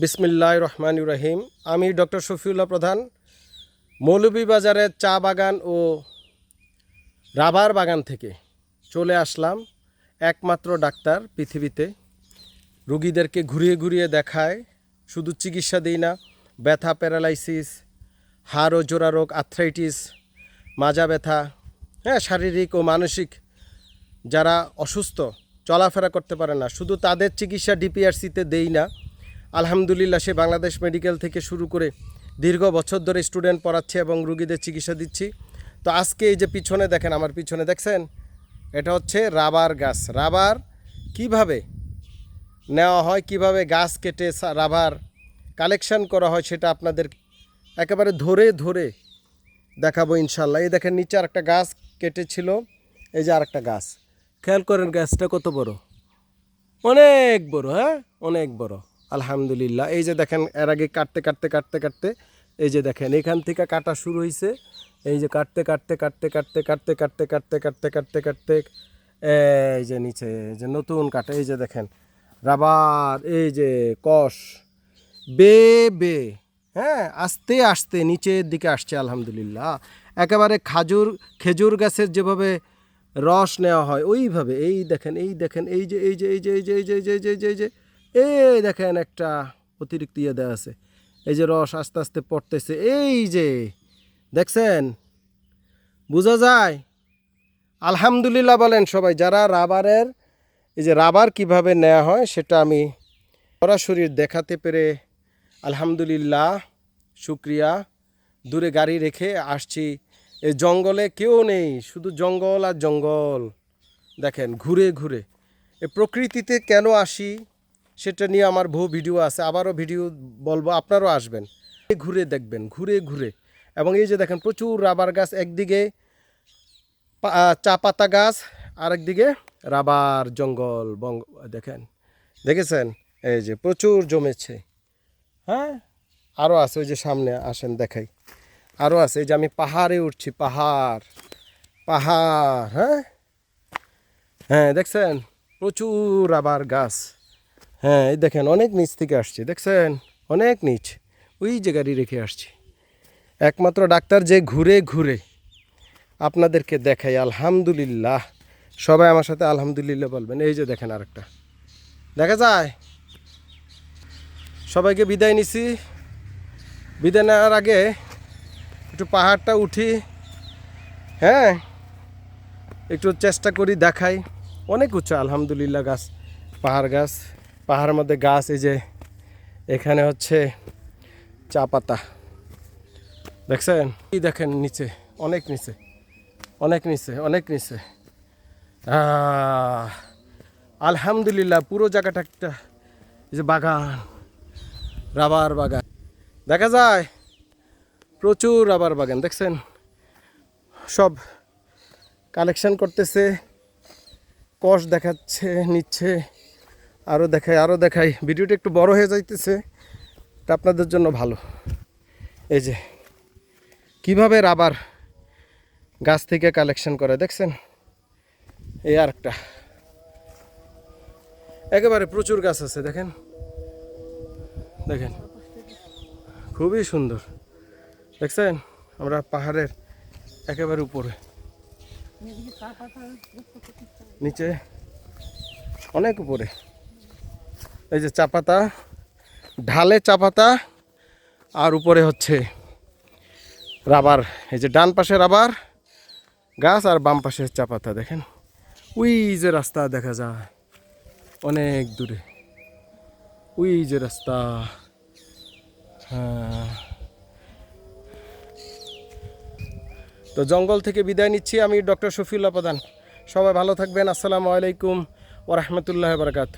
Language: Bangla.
বিসমিল্লাহ রহমান রহিম। আমি ডক্টর শফিউল্লাহ প্রধান। মৌলভীবাজারের চা বাগান ও রাবার বাগান থেকে চলে আসলাম একমাত্র ডাক্তার পৃথিবীতে। রুগীদেরকে ঘুরিয়ে ঘুরিয়ে দেখায়, শুধু চিকিৎসা দিই না, ব্যথা, প্যারালাইসিস, হাড় ও জোড়া রোগ, আর্থ্রাইটিস, মাজা ব্যথা হ্যাঁ শারীরিক ও মানসিক, যারা অসুস্থ, চলাফেরা করতে পারে না। শুধু তাদের চিকিৎসা ডিপিআরসিতে দেই না আলহামদুলিল্লাহ, সে বাংলাদেশ মেডিকেল থেকে শুরু করে দীর্ঘ বছর ধরে স্টুডেন্ট পড়াচ্ছে এবং রুগীদের চিকিৎসা দিচ্ছি। তো আজকে এই যে পিছনে দেখেন, আমার পিছনে দেখছেন? এটা হচ্ছে রাবার গাছ। রাবার কীভাবে নেওয়া হয়, কীভাবে গাছ কেটে রাবার কালেকশন করা হয় সেটা আপনাদের একেবারে ধরে ধরে দেখাবো ইনশাল্লাহ এই দেখেন, নিচে আরেকটা গাছ কেটেছিল, এই যে আরেকটা গাছ। খেয়াল করেন গাছটা কত বড়? অনেক বড় হ্যাঁ? অনেক বড়। আলহামদুলিল্লাহ এই যে দেখেন এর আগে কাটতে কাটতে কাটতে কাটতে এই যে দেখেন এখান থেকে কাটা শুরু হয়েছে এই যে কাটতে কাটতে কাটতে কাটতে কাটতে কাটতে কাটতে কাটতে কাটতে কাটতে এই যে নিচে যে নতুন কাটা এই যে দেখেন রাবার এই যে কষ বে বে হ্যাঁ আস্তে আস্তে নিচের দিকে আসছে আলহামদুলিল্লাহ একেবারে খাজুর খেজুর গাছের যেভাবে রস নেওয়া হয় ওইভাবে এই দেখেন এই দেখেন এই যে এই যে এই যে এই যে এই যে এই যে এই যে এই যে এই দেখেন একটা অতিরিক্ত ইয়ে দেওয়া আছে। এই যে রস আস্তে আস্তে পড়তেছে, এই যে, দেখছেন? বোঝা যায়? আলহামদুলিল্লাহ বলেন সবাই, যারা রাবারের, এই যে রাবার কীভাবে নেওয়া হয় সেটা আমি সরাসরি দেখাতে পেরে আলহামদুলিল্লাহ, শুক্রিয়া। দূরে গাড়ি রেখে আসছি। এই জঙ্গলে কেউ নেই, শুধু জঙ্গল আর জঙ্গল। দেখেন, ঘুরে ঘুরে। এ প্রকৃতিতে কেন আসি? সেটা নিয়ে আমার বহু ভিডিও আছে, আবারও ভিডিও বলব, আপনারও আসবেন। ঘুরে দেখবেন, ঘুরে ঘুরে। এবং এই যে দেখেন, প্রচুর রাবার গাছ, একদিকে চা পাতা গাছ, আরেকদিকে রাবার জঙ্গল বঙ্গ দেখেন, দেখেছেন? এই যে প্রচুর জমেছে। হ্যাঁ? আরও আছে, ওই যে সামনে আসেন, দেখাই। আরও আছে, এই যে আমি পাহাড়ে উঠছি, পাহাড় পাহাড় হ্যাঁ? হ্যাঁ দেখছেন? প্রচুর আবার গাছ। হ্যাঁ এই দেখেন, অনেক নিচ থেকে আসছে। দেখছেন? অনেক নিচ। ওই যে গাড়ি রেখে আসছি। একমাত্র ডাক্তার যে ঘুরে ঘুরে আপনাদেরকে দেখাই আলহামদুলিল্লাহ। সবাই আমার সাথে আলহামদুলিল্লাহ বলবেন। এই যে দেখেন আরেকটা। দেখা যায়? সবাইকে বিদায় নিছি। বিদায় নেওয়ার আগে একটু পাহাড়টা উঠি। হ্যাঁ একটু চেষ্টা করি দেখাই। অনেক উঁচু আলহামদুলিল্লাহ গাছ, পাহাড় গাছ। পাহাড়ের মধ্যে গাছ, এই যে এখানে হচ্ছে চা পাতা। দেখছেন? কি দেখেন নিচে, অনেক নিচে অনেক নিচে অনেক নিচে। আলহামদুলিল্লাহ, পুরো জায়গাটা একটা যে বাগান, রাবার বাগান। দেখা যায়, প্রচুর রাবার বাগান, দেখছেন? সব কালেকশন করতেছে, কষ দেখাচ্ছে, নিচ্ছে। আরও দেখাই আরও দেখাই। ভিডিওটা একটু বড় হয়ে যাইতেছে এটা আপনাদের জন্য ভালো। এই যে, কীভাবে রাবার গাছ থেকে কালেকশন করে, দেখছেন? এই আর একটা একেবারে প্রচুর গাছ আছে, দেখেন? দেখেন। খুবই সুন্দর। দেখছেন? আমরা পাহাড়ের একেবারে উপরে। নিচে অনেক উপরে। এই যে চা পাতা, ঢালে চা পাতা, আর উপরে হচ্ছে রাবার। এই যে ডান পাশে রাবার গাছ আর বাম পাশে চা পাতা, দেখেন? ওই যে রাস্তা দেখা যায়, অনেক দূরে। ওই যে রাস্তা হ্যাঁ। তো জঙ্গল থেকে বিদায় নিচ্ছি আমি ডক্টর শফিউল্লাহ প্রধান। সবাই ভালো থাকবেন, আসসালামু আলাইকুম ওরহমতুল্লাহ বারকাত